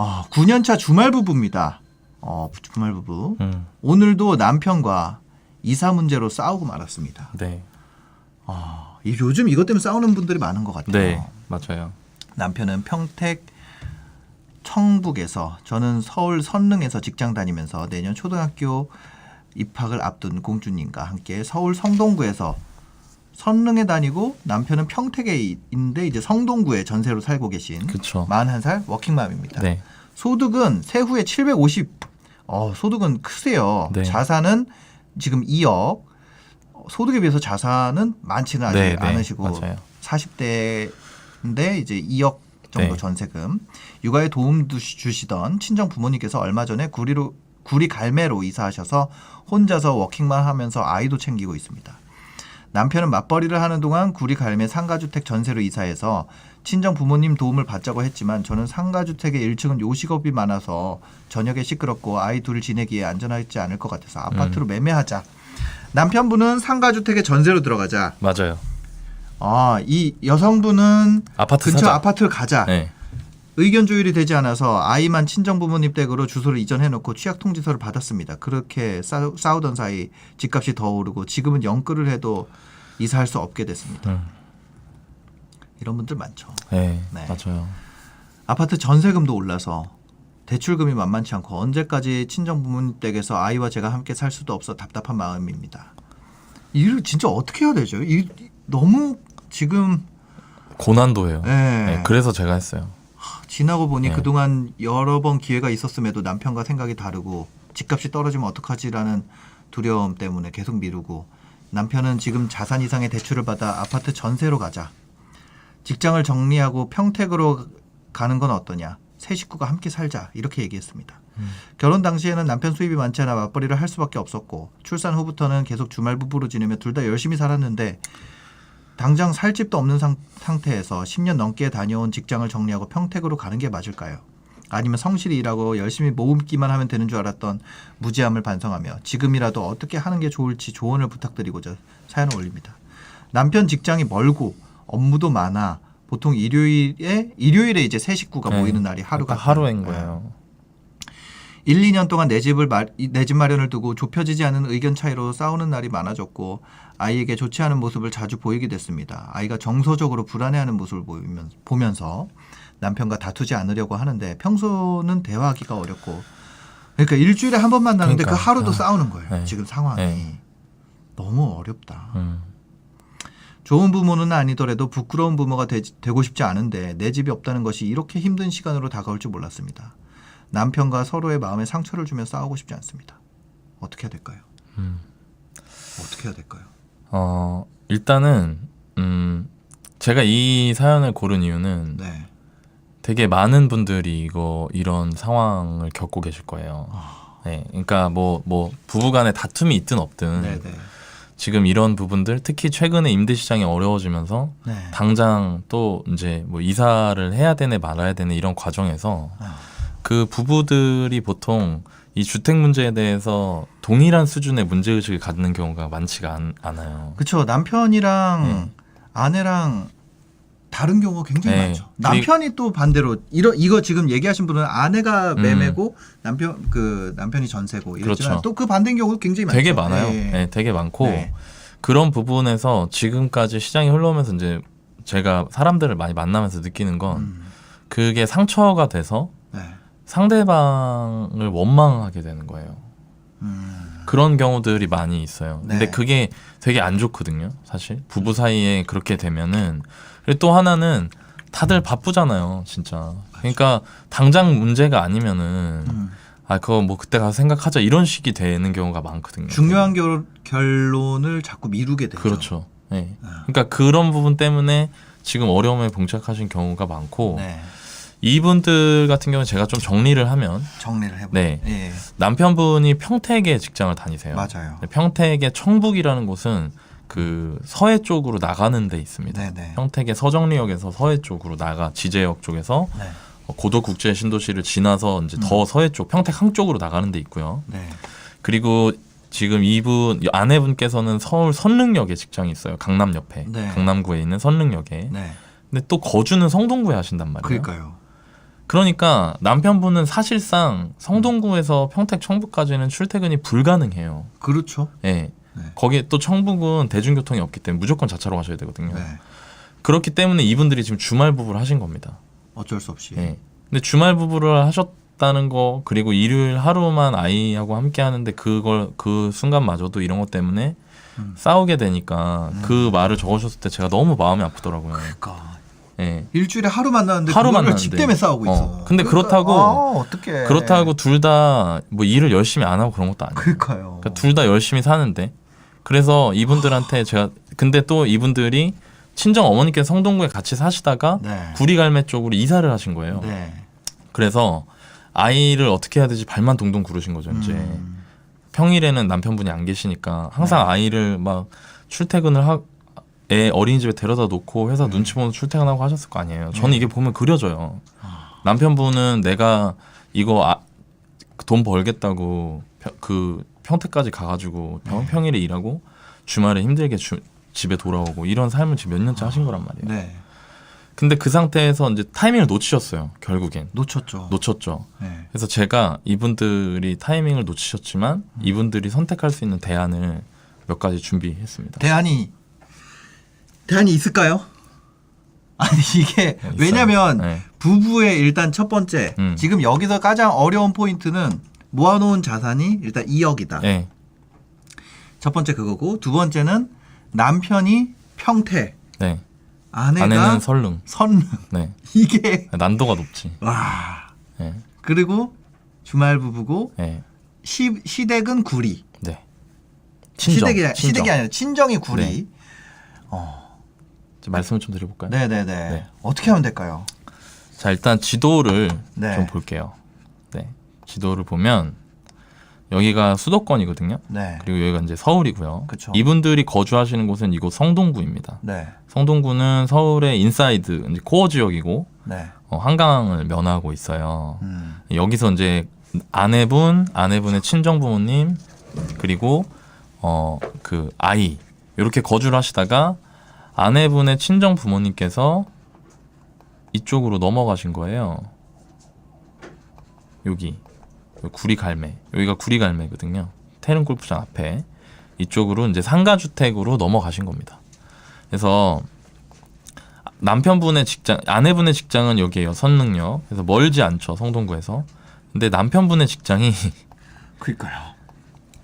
어, 9년차 주말 부부입니다. 어, 주말 부부. 음, 오늘도 남편과 이사 문제로 싸우고 말았습니다. 네, 아, 이- 요즘 이것 때문에 싸우는 분들이 많은 것 같아요. 네, 맞아요. 남편은 평택 청북에서 저는 서울 선릉에서 직장 다니면서 내년 초등학교 입학을 앞둔 공주님과 함께 서울 성동구에서 선릉에 다니고 남편은 평택에 있는데 이제 성동구에 전세로 살고 계신 그쵸. 41살 워킹맘입니다. 네, 소득은 세후에 750. 어, 소득은 크세요. 네. 자산은 지금 2억. 어, 소득에 비해서 자산은 많지는 아직 네, 네, 않으시고 맞아요. 40대인데 이제 2억 정도 네. 전세금. 육아에 도움 두- 주시던 친정 부모님께서 얼마 전에 구리로 구리 갈매로 이사하셔서 혼자서 워킹만 하면서 아이도 챙기고 있습니다. 남편은 맞벌이를 하는 동안 구리 갈매 상가주택 전세로 이사해서 친정 부모님 도움을 받자고 했지만 저는 상가주택의 1층은 요식업이 많아서 저녁에 시끄럽고 아이 둘 지내기에 안전하지 않을 것 같아서 아파트로 음. 매매하자. 남편분은 상가주택에 전세로 들어가자. 맞아요. 아, 이 여성분은 아파트 근처 사자. 아파트를 가자. 네, 의견 조율이 되지 않아서 아이만 친정 부모님 댁으로 주소를 이전해 놓고 취약 통지서를 받았습니다. 그렇게 싸우, 싸우던 사이 집값이 더 오르고 지금은 영끌을 해도 이사할 수 없게 됐습니다. 음, 이런 분들 많죠. 네, 네. 맞아요. 아파트 전세금도 올라서 대출금이 만만치 않고 언제까지 친정 부모님 댁에서 아이와 제가 함께 살 수도 없어 답답한 마음입니다. 이를 진짜 어떻게 해야 되죠? 이 너무 지금 고난도예요. 예. 네, 그래서 제가 했어요. 지나고 보니 네. 그동안 여러 번 기회가 있었음에도 남편과 생각이 다르고 집값이 떨어지면 어떡하지라는 두려움 때문에 계속 미루고 남편은 지금 자산 이상의 대출을 받아 아파트 전세로 가자. 직장을 정리하고 평택으로 가는 건 어떠냐. 세 식구가 함께 살자. 이렇게 얘기했습니다. 음. 결혼 당시에는 남편 수입이 많지 않아 맞벌이를 할 수밖에 없었고 출산 후부터는 계속 주말 부부로 지내며 둘 다 열심히 살았는데 당장 살 집도 없는 상, 상태에서 10년 넘게 다녀온 직장을 정리하고 평택으로 가는 게 맞을까요? 아니면 성실히 일하고 열심히 모으기만 하면 되는 줄 알았던 무지함을 반성하며 지금이라도 어떻게 하는 게 좋을지 조언을 부탁드리고자 사연을 올립니다. 남편 직장이 멀고 업무도 많아 보통 일요일에 일요일에 이제 세 식구가 네. 모이는 날이 하루가 그러니까 하루인 네. 거예요. 1, 2년 동안 내 집을 내 집 마련을 두고 좁혀지지 않은 의견 차이로 싸우는 날이 많아졌고 아이에게 좋지 않은 모습을 자주 보이게 됐습니다. 아이가 정서적으로 불안해하는 모습을 보이면, 보면서 남편과 다투지 않으려고 하는데 평소는 대화하기가 어렵고 그러니까 일주일에 한 번 만나는데 그 그러니까. 하루도 아, 싸우는 거예요. 네. 지금 상황이 네. 너무 어렵다. 음, 좋은 부모는 아니더라도 부끄러운 부모가 되, 고 싶지 않은데 내 집이 없다는 것이 이렇게 힘든 시간으로 다가올 줄 몰랐습니다. 남편과 서로의 마음에 상처를 주며 싸우고 싶지 않습니다. 어떻게 해야 될까요? 음. 어떻게 해야 될까요? 어, 일단은 음, 제가 이 사연을 고른 이유는 네. 되게 많은 분들이 이거 이런 상황을 겪고 계실 거예요. 아. 네, 그러니까 뭐뭐 부부간에 다툼이 있든 없든 네, 네. 지금 이런 부분들 특히 최근에 임대 시장이 어려워지면서 네. 당장 또 이제 뭐 이사를 해야 되네 말아야 되네 이런 과정에서 아. 그 부부들이 보통 이 주택 문제에 대해서 동일한 수준의 문제 의식을 갖는 경우가 많지가 않, 않아요. 그렇죠. 남편이랑 네. 아내랑 다른 경우가 굉장히 네. 많죠. 남편이 또 반대로 이러, 이거 지금 얘기하신 분은 아내가 음. 매매고 남편 그 남편이 전세고 이렇지만 그렇죠. 또그 반대인 경우도 굉장히 많죠. 되게 많아요. 네. 네, 되게 많고 네. 그런 부분에서 지금까지 시장이 흘러오면서 이제 제가 사람들을 많이 만나면서 느끼는 건 음. 그게 상처가 돼서 네. 상대방을 원망하게 되는 거예요. 음. 그런 경우들이 많이 있어요. 근데 네. 그게 되게 안 좋거든요. 사실 부부 사이에 그렇게 되면은 그리고 또 하나는 다들 바쁘잖아요, 진짜. 그러니까 당장 문제가 아니면은 음. 아 그거 뭐 그때 가서 생각하자 이런 식이 되는 경우가 많거든요. 중요한 결, 결론을 자꾸 미루게 되죠. 그렇죠. 네. 네. 그러니까 그런 부분 때문에 지금 어려움에 봉착하신 경우가 많고 네. 이분들 같은 경우는 제가 좀 정리를 하면 정리를 해보죠. 네. 예. 남편분이 평택에 직장을 다니세요. 맞아요. 평택의 청북이라는 곳은 그 서해 쪽으로 나가는 데 있습니다. 네네. 평택의 서정리역에서 서해 쪽으로 나가 지제역 쪽에서 네. 고도 국제 신도시를 지나서 이제 음. 더 서해 쪽 평택 항 쪽으로 나가는 데 있고요. 네. 그리고 지금 이분 아내분께서는 서울 선릉역에 직장이 있어요. 강남 옆에 네. 강남구에 있는 선릉역에. 네. 근데 또 거주는 성동구에 하신단 말이에요. 그러니까요. 그러니까 남편분은 사실상 성동구에서 평택 청부까지는 출퇴근이 불가능해요. 그렇죠. 예. 네. 거기에 또 청북은 대중교통이 없기 때문에 무조건 자차로 가셔야 되거든요. 네. 그렇기 때문에 이분들이 지금 주말 부부를 하신 겁니다. 어쩔 수 없이. 예. 근데 주말 부부를 하셨다는 거 그리고 일요일 하루만 아이하고 함께 하는데 그걸 그 순간마저도 이런 것 때문에 음. 싸우게 되니까 그 말을 적으셨을 때 제가 너무 마음이 아프더라고요. 그러니까 예. 일주일에 하루 만나는데 하루 그거를 만나는데. 집 때문에 싸우고 어. 있어. 근데 그렇다고- 아, 어떡해. 그렇다고 둘 다 뭐 일을 열심히 안 하고 그런 것도 아니에요. 그러니까요. 그러니까 둘 다 열심히 사는데 그래서 이분들한테 제가 근데 또 이분들이 친정 어머니께 서 성동구에 같이 사시다가 네. 구리갈매 쪽으로 이사를 하신 거예요. 네. 그래서 아이를 어떻게 해야 되지 발만 동동 구르신 거죠 이제 음. 평일에는 남편분이 안 계시니까 항상 네. 아이를 막 출퇴근을 하. 애 어린이집에 데려다 놓고 회사 네. 눈치 보면서 출퇴근하고 하셨을 거 아니에요. 저는 네. 이게 보면 그려져요. 아. 남편분은 내가 이거 아, 돈 벌겠다고 평- 그 평택까지 가가지고 평, 네. 평일에 일하고 주말에 힘들게 주- 집에 돌아오고 이런 삶을 지금 몇 년째 하신 거란 말이에요. 네. 근데 그 상태에서 이제 타이밍을 놓치셨어요. 결국엔 놓쳤죠. 놓쳤죠. 네. 그래서 제가 이분들이 타이밍을 놓치셨지만 음. 이분들이 선택할 수 있는 대안을 몇 가지 준비했습니다. 대안이 대안이 있을까요? 아니 이게 있어요. 왜냐면 네. 부부의 일단 첫 번째 음. 지금 여기서 가장 어려운 포인트는 모아놓은 자산이 일단 2억이다. 네. 첫 번째 그거고 두 번째는 남편이 평택, 네. 아내가 아내는 설릉. 선릉. 네. 이게 난도가 높지. 와 네. 그리고 주말 부부고 네. 시, 시댁은 구리. 네. 친정. 시댁이 친정. 시댁이 아니라 친정이 구리. 네. 자, 말씀을 좀 드려볼까요? 네네네. 네. 어떻게 하면 될까요? 자 일단 지도를 네. 좀 볼게요. 네. 지도를 보면 여기가 수도권이거든요. 네. 그리고 여기가 이제 서울이고요. 그쵸. 이분들이 거주하시는 곳은 이곳 성동구입니다. 네. 성동구는 서울의 인사이드 이제 코어 지역이고 네. 어, 한강을 면하고 있어요. 음. 여기서 이제 아내분, 아내분의 친정 부모님 그리고 어 그 아이 이렇게 거주를 하시다가 아내분의 친정 부모님께서 이쪽으로 넘어가신 거예요. 여기 구리 갈매 여기가 구리 갈매거든요. 태릉 골프장 앞에 이쪽으로 이제 상가 주택으로 넘어가신 겁니다. 그래서 남편분의 직장, 아내분의 직장은 여기에요. 선릉역. 그래서 멀지 않죠. 성동구에서. 근데 남편분의 직장이 그니까요.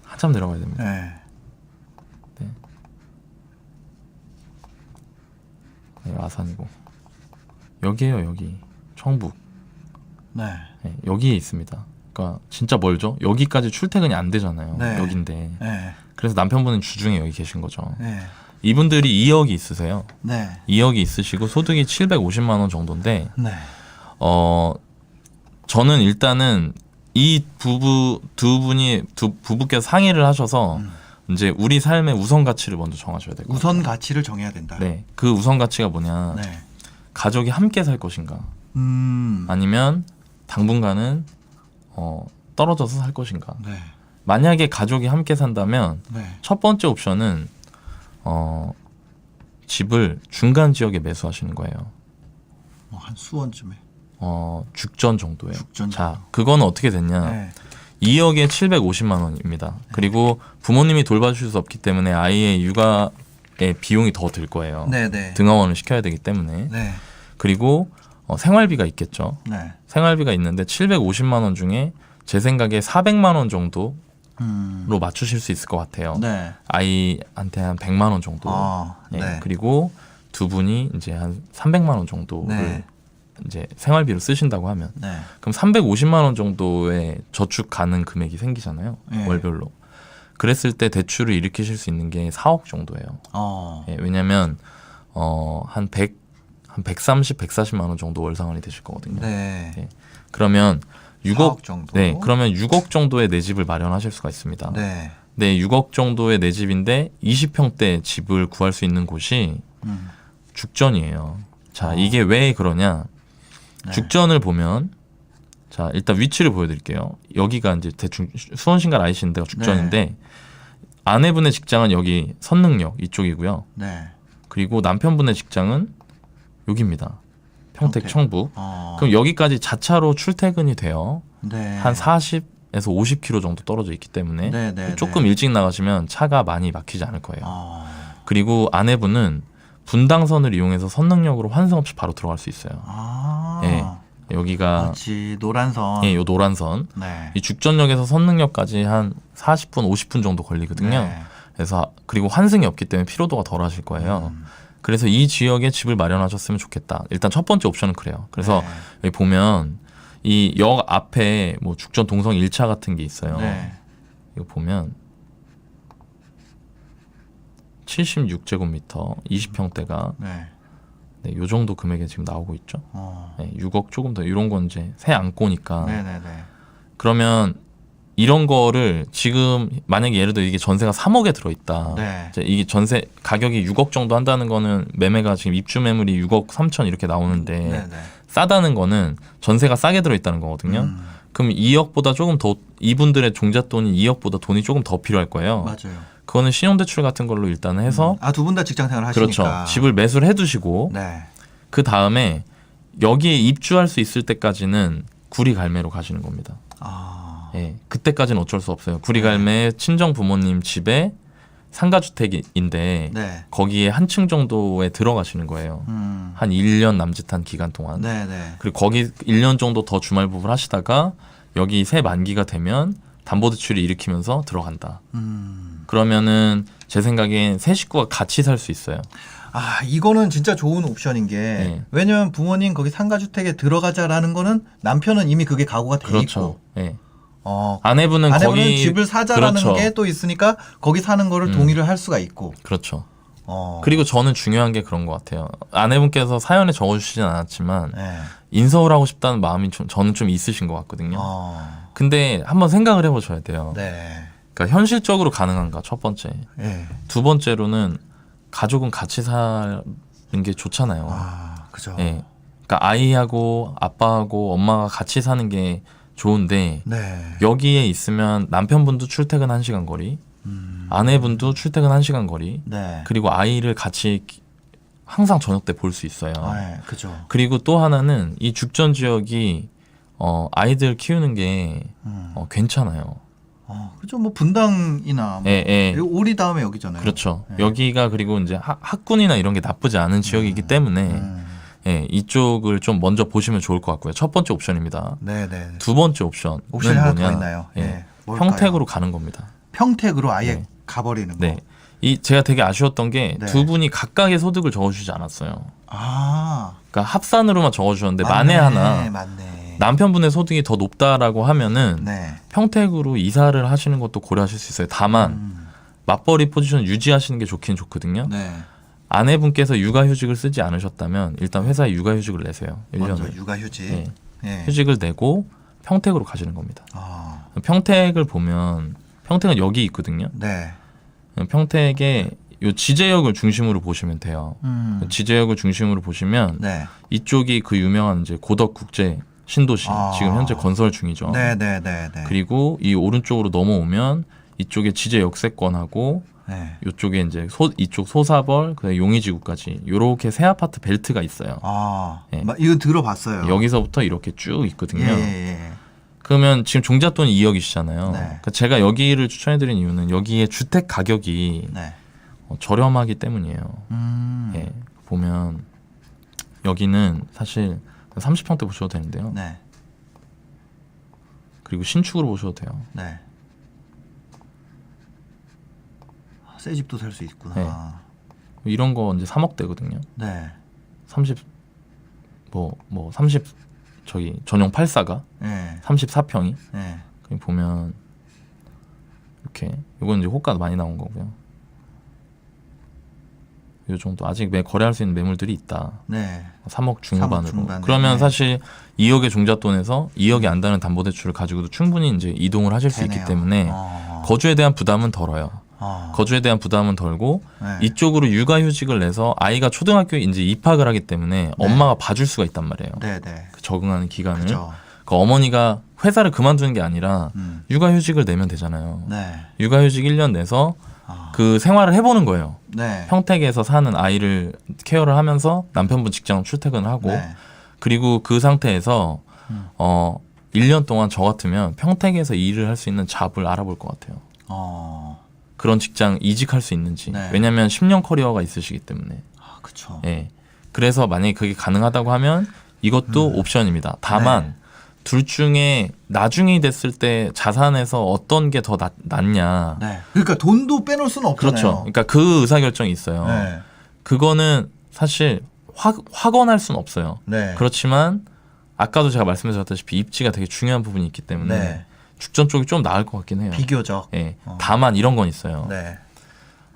한참 내려가야 됩니다. 네. 네, 아산이고. 여기에요, 여기. 청북. 네. 네, 여기에 있습니다. 그러니까 진짜 멀죠? 여기까지 출퇴근이 안 되잖아요. 네. 여긴데. 네. 그래서 남편분은 주중에 여기 계신 거죠. 네. 이분들이 2억이 있으세요. 네. 2억이 있으시고 소득이 750만 원 정도인데 네. 어 저는 일단은 이 부부 두 분이 두 부부께서 상의를 하셔서 음. 이제 우리 삶의 우선 가치를 먼저 정하셔야 돼요. 우선 가치를 정해야 된다. 네, 그 우선 가치가 뭐냐? 네. 가족이 함께 살 것인가? 음. 아니면 당분간은 어 떨어져서 살 것인가? 네. 만약에 가족이 함께 산다면 네. 첫 번째 옵션은 어 집을 중간 지역에 매수하시는 거예요. 뭐 한 수원쯤에. 어 죽전 정도에. 죽전 자, 그거는 어떻게 됐냐? 네. 2억에 750만 원입니다. 그리고 부모님이 돌봐주실 수 없기 때문에 아이의 육아의 비용이 더 들 거예요. 네. 네. 등하원을 시켜야 되기 때문에. 네. 그리고 어, 생활비가 있겠죠. 네. 생활비가 있는데 750만 원 중에 제 생각에 400만 원 정도로 음. 맞추실 수 있을 것 같아요. 네. 아이한테 한 100만 원 정도. 아, 예, 네. 그리고 두 분이 이제 한 300만 원 정도를 네. 이제 생활비로 쓰신다고 하면 네. 그럼 350만 원 정도의 저축 가능 금액이 생기잖아요. 네. 월별로. 그랬을 때 대출을 일으키실 수 있는 게 4억 정도예요. 어. 예, 왜냐면 어한 100, 한 130, 140만 원 정도 월 상환이 되실 거거든요. 네. 네. 그러면 6억 4억 정도. 네, 그러면 6억 정도의 내 집을 마련하실 수가 있습니다. 네. 네, 6억 정도의 내 집인데 20평대 집을 구할 수 있는 곳이 음. 죽전이에요. 자, 어. 이게 왜 그러냐? 네. 죽전을 보면 자, 일단 위치를 보여드릴게요. 여기가 이제 대충 수원신갈 아이시는 데가 죽전인데 네. 아내분의 직장은 여기 선릉역 이쪽이고요. 네. 그리고 남편분의 직장은 여기입니다. 평택, 평택. 청북. 어. 그럼 여기까지 자차로 출퇴근이 돼요. 네. 한 40에서 50km 정도 떨어져 있기 때문에 네, 네, 조금 네. 일찍 나가시면 차가 많이 막히지 않을 거예요. 어. 그리고 아내분은 분당선을 이용해서 선릉역으로 환승 없이 바로 들어갈 수 있어요. 아. 예. 여기가 그렇지. 노란선. 예, 요 노란 선. 네. 이 죽전역에서 선릉역까지 한 40분, 50분 정도 걸리거든요. 네. 그래서 그리고 환승이 없기 때문에 피로도가 덜 하실 거예요. 음. 그래서 이 지역에 집을 마련하셨으면 좋겠다. 일단 첫 번째 옵션은 그래요. 그래서 네. 여기 보면 이 역 앞에 뭐 죽전 동성 1차 같은 게 있어요. 네. 이거 보면 76제곱미터 20평대가 네. 네, 요 정도 금액에 지금 나오고 있죠. 어. 네, 6억 조금 더 이런 건 이제 새 안고니까 네, 네, 네. 그러면 이런 거를 지금 만약에 예를 들어 이게 전세가 3억에 들어있다. 네. 이제 이게 전세 가격이 6억 정도 한다는 거는 매매가 지금 입주 매물이 6억 3천 이렇게 나오는데 네, 네. 싸다는 거는 전세가 싸게 들어있다는 거거든요. 음. 그럼 2억보다 조금 더 이분들의 종잣돈이 2억보다 돈이 조금 더 필요할 거예요. 맞아요. 그거는 신용대출 같은 걸로 일단은 해서 아, 두 분 다 직장 생활 하시니까. 그렇죠. 집을 매수를 해두시고 네. 그 다음에 여기에 입주할 수 있을 때까지는 구리 갈매로 가시는 겁니다. 아. 예, 그때까지는 어쩔 수 없어요. 네. 구리 갈매 친정 부모님 집에 상가주택인데 네. 거기에 한 층 정도에 들어가시는 거예요. 음. 한 1년 남짓한 기간 동안. 네, 네. 그리고 거기 1년 정도 더 주말 부부를 하시다가 여기 새 만기가 되면 담보 대출을 일으키면서 들어간다. 음. 그러면은 제 생각엔 세 식구가 같이 살 수 있어요. 아, 이거는 진짜 좋은 옵션인 게 네. 왜냐면 부모님 거기 상가주택에 들어가자라는 거는 남편은 이미 그게 각오가 돼 그렇죠. 있고 예. 어, 아내분은, 아내분은 거기 집을 사자라는 그렇죠. 게 또 있으니까 거기 사는 거를 음. 동의를 할 수가 있고. 그렇죠. 어. 그리고 저는 중요한 게 그런 것 같아요. 아내분께서 사연에 적어주시진 않았지만 네. 인서울 하고 싶다는 마음이 좀, 저는 좀 있으신 것 같거든요. 어. 근데 한번 생각을 해보셔야 돼요. 네. 그러니까 현실적으로 가능한가 첫 번째. 예. 두 번째로는 가족은 같이 사는 게 좋잖아요. 아, 그죠. 예. 그러니까 아이하고 아빠하고 엄마가 같이 사는 게 좋은데 네. 여기에 있으면 남편분도 출퇴근 1시간 거리, 음. 아내분도 출퇴근 1시간 거리, 네. 그리고 아이를 같이 기- 항상 저녁 때 볼 수 있어요. 네, 그죠. 그리고 또 하나는 이 죽전 지역이 어, 아이들 키우는 게 음. 어, 괜찮아요. 어, 그죠. 뭐 분당이나 뭐 예, 예. 오리 다음에 여기잖아요. 그렇죠. 네. 여기가 그리고 이제 학, 학군이나 이런 게 나쁘지 않은 지역이기 때문에 음. 예, 이쪽을 좀 먼저 보시면 좋을 것 같고요. 첫 번째 옵션입니다. 네, 네. 두 번째 옵션은 옵션이 하나 뭐냐? 더 있나요? 예, 예. 뭘까요? 평택으로 가는 겁니다. 평택으로 아예 네. 가버리는 거. 네. 이 제가 되게 아쉬웠던 게 네. 두 분이 각각의 소득을 적어주지 않았어요. 아. 그러니까 합산으로만 적어주셨는데 만에 하나 맞네. 남편분의 소득이 더 높다라고 하면은 네. 평택으로 이사를 하시는 것도 고려하실 수 있어요. 다만 음. 맞벌이 포지션 유지하시는 게 좋긴 좋거든요. 네. 아내분께서 육아휴직을 쓰지 않으셨다면 일단 회사에 육아휴직을 내세요. 먼저 1년을. 육아휴직. 예. 예. 휴직을 내고 평택으로 가시는 겁니다. 아. 평택을 보면 평택은 여기 있거든요. 네. 평택에 요 지제역을 중심으로 보시면 돼요. 음. 지제역을 중심으로 보시면 네. 이쪽이 그 유명한 이제 고덕 국제 신도시 아. 지금 현재 건설 중이죠. 네, 네, 네, 네. 그리고 이 오른쪽으로 넘어오면 이쪽에 지제 역세권하고 네. 이쪽에 이제 소, 이쪽 소사벌 그다음에 용의지구까지 요렇게 새 아파트 벨트가 있어요. 아. 예. 마- 이거 들어봤어요. 여기서부터 이렇게 쭉 있거든요. 예, 예, 예. 그러면 지금 종잣돈이 2억이시잖아요. 네. 그러니까 제가 여기를 추천해드린 이유는 여기에 주택 가격이 네. 어, 저렴하기 때문이에요. 음. 예, 보면 여기는 사실 30평대 보셔도 되는데요. 네. 그리고 신축으로 보셔도 돼요. 네. 아, 새 집도 살 수 있구나. 네. 이런 거 이제 3억대거든요. 네. 30 뭐 뭐 30 저기 전용 84가 네. 34평이 네. 보면 이렇게 이건 이제 호가 많이 나온 거고요. 요 정도 아직 매 거래할 수 있는 매물들이 있다. 네. 3억 중후반으로. 중반에. 그러면 네. 사실 2억의 종잣돈에서 2억이 안 다는 담보대출을 가지고도 충분히 이제 이동을 하실 수 있기 되네요. 때문에 어. 거주에 대한 부담은 덜어요. 어. 거주에 대한 부담은 덜고 네. 이쪽으로 육아휴직을 내서 아이가 초등학교에 이제 입학을 하기 때문에 엄마가 봐줄 수가 있단 말이에요. 네, 네. 그 적응하는 기간을. 그죠. 그 어머니가 회사를 그만두는 게 아니라 음. 육아휴직을 내면 되잖아요. 네. 육아휴직 1년 내서 아. 그 생활을 해보는 거예요. 네. 평택에서 사는 아이를 케어를 하면서 남편분 직장 출퇴근을 하고 네. 그리고 그 상태에서 음. 어 1년 동안 저 같으면 평택에서 일을 할 수 있는 잡을 알아볼 것 같아요. 어. 그런 직장 이직할 수 있는지. 네. 왜냐면 10년 커리어가 있으시기 때문에. 아, 그쵸. 예. 그래서 만약에 그게 가능하다고 하면 이것도 음. 옵션입니다. 다만 둘 중에 나중에 됐을 때 자산에서 어떤 게 더 낫냐. 네. 그러니까 돈도 빼놓을 수는 없잖아요. 그렇죠. 그러니까 그 의사 결정이 있어요. 네. 그거는 사실 확 확언할 수는 없어요. 네. 그렇지만 아까도 제가 말씀드렸다시피 입지가 되게 중요한 부분이 있기 때문에 네. 죽전 쪽이 좀 나을 것 같긴 해요. 비교적. 예. 어. 다만 이런 건 있어요. 네.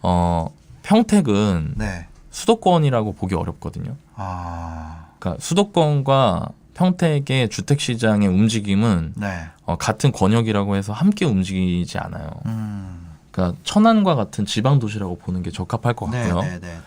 어, 평택은 네. 수도권이라고 보기 어렵거든요. 아. 그러니까 수도권과 평택의 주택 시장의 움직임은 네. 어, 같은 권역이라고 해서 함께 움직이지 않아요. 음. 그러니까 천안과 같은 지방 도시라고 보는 게 적합할 것 네, 같고요. 네, 네, 네.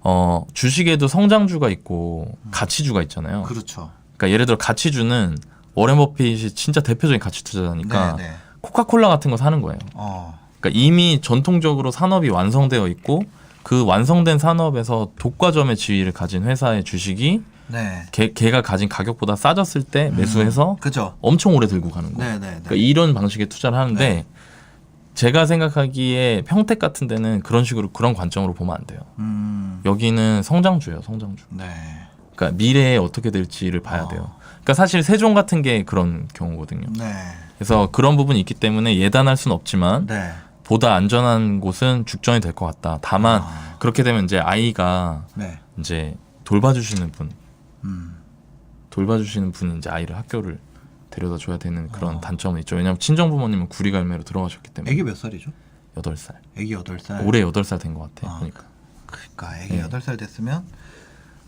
어, 주식에도 성장주가 있고 가치주가 있잖아요. 그렇죠. 그러니까 예를 들어 가치주는 워렌 버핏이 진짜 대표적인 가치 투자자니까 네, 네. 코카콜라 같은 거 사는 거예요. 어. 그러니까 이미 전통적으로 산업이 완성되어 있고 그 완성된 산업에서 독과점의 지위를 가진 회사의 주식이 네. 걔, 걔가 가진 가격보다 싸졌을 때 매수해서 그죠. 엄청 오래 들고 가는 거예요. 네, 네, 네. 그러니까 이런 방식의 투자를 하는데 네. 제가 생각하기에 평택 같은 데는 그런 식으로 그런 관점으로 보면 안 돼요. 음. 여기는 성장주예요, 성장주. 네. 그러니까 미래에 어떻게 될지를 봐야 어. 돼요. 그러니까 사실 세종 같은 게 그런 경우거든요. 네. 그래서 그런 부분이 있기 때문에 예단할 수는 없지만 네. 보다 안전한 곳은 죽전이 될 것 같다. 다만 아. 그렇게 되면 이제 아이가 네. 이제 돌봐주시는 분, 음. 돌봐주시는 분이 이제 아이를 학교를 데려다 줘야 되는 그런 어. 단점은 있죠. 왜냐하면 친정 부모님은 구리갈매로 들어가셨기 때문에 애기 몇 살이죠? 여덟 살 애기 8살. 올해 여덟 살 된 것 같아. 아. 그러니까 그러니까 애기 네. 여덟 살 됐으면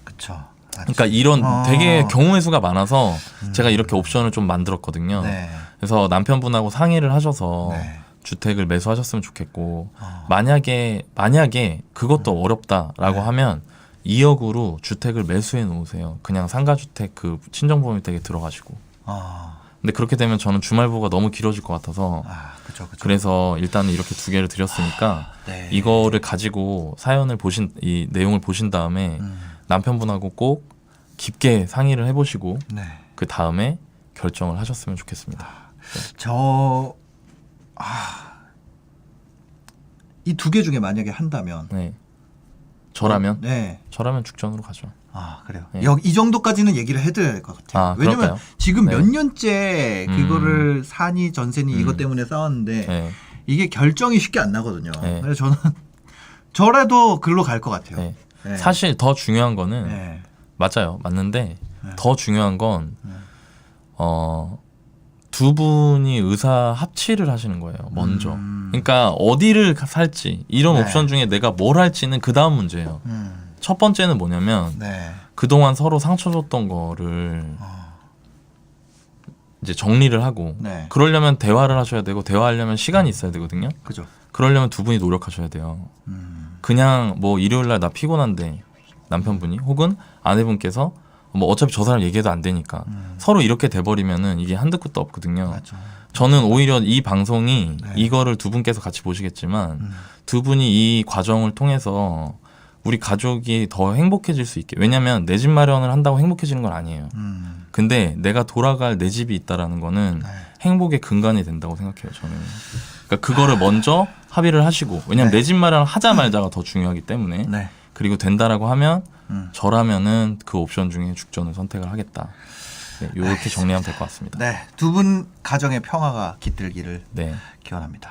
그쵸. 그러니까 이런 어. 되게 경우의 수가 많아서 음. 제가 이렇게 옵션을 좀 만들었거든요. 네. 그래서 남편분하고 상의를 하셔서 네. 주택을 매수하셨으면 좋겠고 어. 만약에 만약에 그것도 어렵다라고 네. 하면 2억으로 주택을 매수해 놓으세요. 그냥 상가 주택 그 친정 보험주택에 들어가시고. 아. 근데 그렇게 되면 저는 주말부가 너무 길어질 것 같아서 아, 그쵸, 그쵸. 그래서 일단은 이렇게 두 개를 드렸으니까 네. 이거를 가지고 사연을 보신 이 내용을 보신 다음에 음. 남편분하고 꼭 깊게 상의를 해보시고 네. 그 다음에 결정을 하셨으면 좋겠습니다. 저 아. 이 두 개 중에 만약에 한다면 네. 저라면 네. 저라면 죽전으로 가죠. 아, 그래요. 네. 여, 이 정도까지는 얘기를 해 드려야 될 것 같아요. 아, 왜냐면 그럴까요? 지금 네. 몇 년째 음. 그거를 사니 전세니 음. 이것 때문에 싸웠는데 네. 이게 결정이 쉽게 안 나거든요. 네. 그래서 저는 저라도 글로 갈 것 같아요. 네. 네. 사실 더 중요한 거는 네. 맞아요. 맞는데 네. 더 중요한 건 네. 어, 두 분이 의사 합치를 하시는 거예요. 먼저. 음. 그러니까 어디를 가- 살지 이런 네. 옵션 중에 내가 뭘 할지는 그 다음 문제예요. 음. 첫 번째는 뭐냐면 네. 그동안 서로 상처 줬던 거를 어. 이제 정리를 하고 네. 그러려면 대화를 하셔야 되고 대화하려면 시간이 있어야 되거든요. 그죠. 그러려면 두 분이 노력하셔야 돼요. 음. 그냥 뭐 일요일 날 나 피곤한데 남편분이 혹은 아내분께서 뭐 어차피 저 사람 얘기해도 안 되니까 음. 서로 이렇게 돼버리면은 이게 한두 끝도 없거든요. 맞죠. 저는 오히려 이 방송이 네. 이거를 두 분께서 같이 보시겠지만 음. 두 분이 이 과정을 통해서 우리 가족이 더 행복해질 수 있게 왜냐면 내 집 마련을 한다고 행복해지는 건 아니에요. 음. 근데 내가 돌아갈 내 집이 있다라는 거는 네. 행복의 근간이 된다고 생각해요. 저는. 그러니까 그거를 먼저 합의를 하시고 왜냐면 네. 내집 마련 하자 말자가 더 중요하기 때문에 네. 그리고 된다라고 하면 음. 저라면은 그 옵션 중에 죽전을 선택을 하겠다. 네, 이렇게 정리하면 될 것 같습니다. 네. 두 분 가정의 평화가 깃들기를 네. 기원합니다.